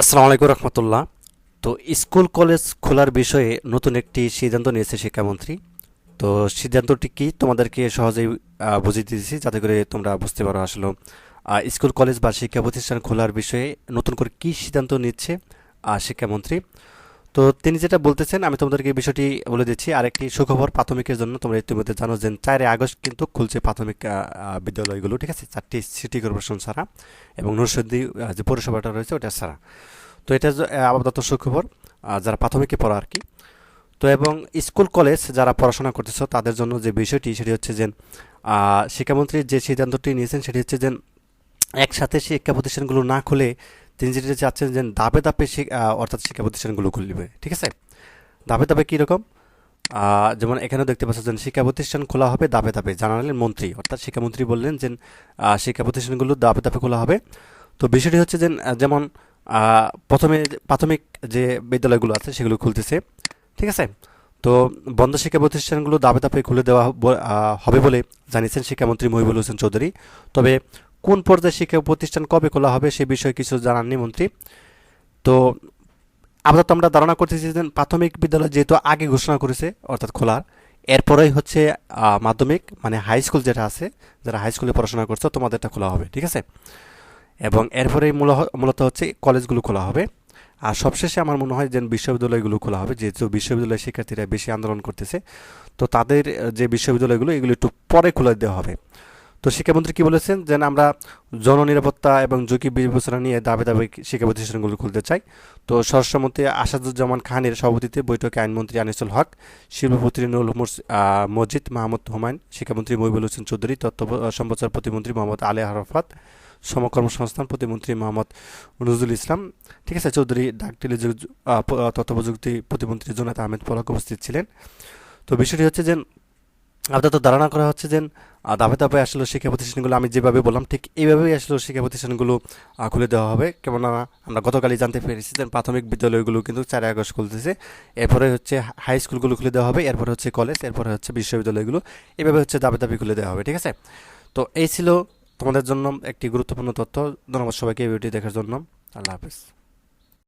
আসসালামু আলাইকুম রহমতুল্লাহ। তো স্কুল কলেজ খোলার বিষয়ে নতুন একটি সিদ্ধান্ত নিয়েছে শিক্ষামন্ত্রী। তো সিদ্ধান্তটি কি? তোমাদেরকে সহজেই বুঝিয়ে দিয়েছি যাতে করে তোমরা বুঝতে পারো আসলে স্কুল কলেজ বা শিক্ষা প্রতিষ্ঠান খোলার বিষয়ে নতুন করে কি সিদ্ধান্ত নিচ্ছে শিক্ষামন্ত্রী। তো তিনি যেটা বলতেছেন, আমি তোমাদেরকে বিষয়টি বলে দিচ্ছি। আরেকটি সুখবর প্রাথমিকের জন্য তোমরা ইতিমধ্যে জানো যে চারই আগস্ট কিন্তু খুলছে প্রাথমিক বিদ্যালয়গুলো, ঠিক আছে? চারটি সিটি কর্পোরেশন ছাড়া এবং নুরসদ্দি যে পৌরসভাটা রয়েছে ওটা ছাড়া। তো এটা আপাতত সুখবর যারা প্রাথমিকে পড়া আর কি। তো এবং স্কুল, কলেজ যারা পড়াশোনা করতেছ, তাদের জন্য যে বিষয়টি, সেটি হচ্ছে যে শিক্ষামন্ত্রী যে সিদ্ধান্তটি নিয়েছেন, সেটি হচ্ছে যে, একসাথে শিক্ষা প্রতিষ্ঠানগুলো না খুলে তিনি যেটা চাচ্ছেন যে দাপে শি- অর্থাৎ শিক্ষা প্রতিষ্ঠানগুলো খুলবে, ঠিক আছে? দাপে দাপে কীরকম যেমন এখানেও দেখতে পাচ্ছেন শিক্ষা প্রতিষ্ঠান খোলা হবে দাপে দাপে জানালেন মন্ত্রী, অর্থাৎ শিক্ষামন্ত্রী বললেন যে শিক্ষা প্রতিষ্ঠানগুলো দাপে দাপে খোলা হবে। তো বিষয়টি হচ্ছে যে যেমন প্রথমে প্রাথমিক যে বিদ্যালয়গুলো আছে সেগুলো খুলতেছে, ঠিক আছে? তো বন্ধ শিক্ষা প্রতিষ্ঠানগুলো দাপে দাপে খুলে দেওয়া হবে বলে জানিয়েছেন শিক্ষামন্ত্রী মহিবুল হোসেন চৌধুরী। তবে কোন পর্যায়ে শিক্ষা প্রতিষ্ঠান কবে খোলা হবে সে বিষয়ে কিছু জানাননি মন্ত্রী তো আপাতত আমরা ধারণা করতেছি যে প্রাথমিক বিদ্যালয় যেহেতু আগে ঘোষণা করেছে, অর্থাৎ খোলার, এরপরেই হচ্ছে মাধ্যমিক মানে হাই স্কুল যেটা আছে, যারা হাই স্কুলে পড়াশোনা করছ, তোমাদেরটা খোলা হবে, ঠিক আছে? এবং এরপরেই মূল- মূলত হচ্ছে কলেজগুলো খোলা হবে। আর সবশেষে আমার মনে হয় যে বিশ্ববিদ্যালয়গুলো খোলা হবে, যেহেতু বিশ্ববিদ্যালয়ের শিক্ষার্থীরা বেশি আন্দোলন করতেছে, তো তাদের যে বিশ্ববিদ্যালয়গুলো, এগুলো একটু পরে খুলে দেওয়া হবে। তো শিক্ষামন্ত্রী কি বলেছেন? যে আমরা জননিরাপত্তা এবং ঝুঁকি বিবেচনা নিয়ে দাবি দাবি শিক্ষা প্রতিষ্ঠানগুলো খুলতে চাই। তো স্বরাষ্ট্রমন্ত্রী আসাদুজ্জামান খানের সভাপতিত্বে বৈঠকে আইনমন্ত্রী আনিসুল হক শিল্পপতি আহ, মসজিদ মাহমুদ হুমায়ুন শিক্ষামন্ত্রী মহিবুল হোসেন চৌধুরী তথ্য সম্প্রচার প্রতিমন্ত্রী মোহাম্মদ আলী আরাফাত সমকর্মসংস্থান প্রতিমন্ত্রী মোহাম্মদ নজরুল ইসলাম। ঠিক আছে চৌধুরী ডাক টেলিযোগ তথ্য প্রযুক্তি প্রতিমন্ত্রী জোনাত আহমেদ পলক উপস্থিত ছিলেন। তো বিষয়টি হচ্ছে যে আপাতত ধারণা করা হচ্ছে যে ধাপে ধাপে আসলে শিক্ষা প্রতিষ্ঠানগুলো, আমি যেভাবে বললাম, ঠিক এইভাবেই আসলে শিক্ষা প্রতিষ্ঠানগুলো খুলে দেওয়া হবে। কেমন আমরা গতকালই জানতে পেরেছি যে, প্রাথমিক বিদ্যালয়গুলো কিন্তু চার আগস্ট খুলতেছে। এরপরে হচ্ছে হাই স্কুলগুলো খুলে দেওয়া হবে, এরপরে হচ্ছে কলেজ, এরপরে হচ্ছে বিশ্ববিদ্যালয়গুলো। এভাবে হচ্ছে দাবে দাবি খুলে দেওয়া হবে, ঠিক আছে? তো এই ছিল তোমাদের জন্য একটি গুরুত্বপূর্ণ তথ্য। ধন্যবাদ সবাইকে এই ভিডিওটি দেখার জন্য। আল্লাহ হাফেজ।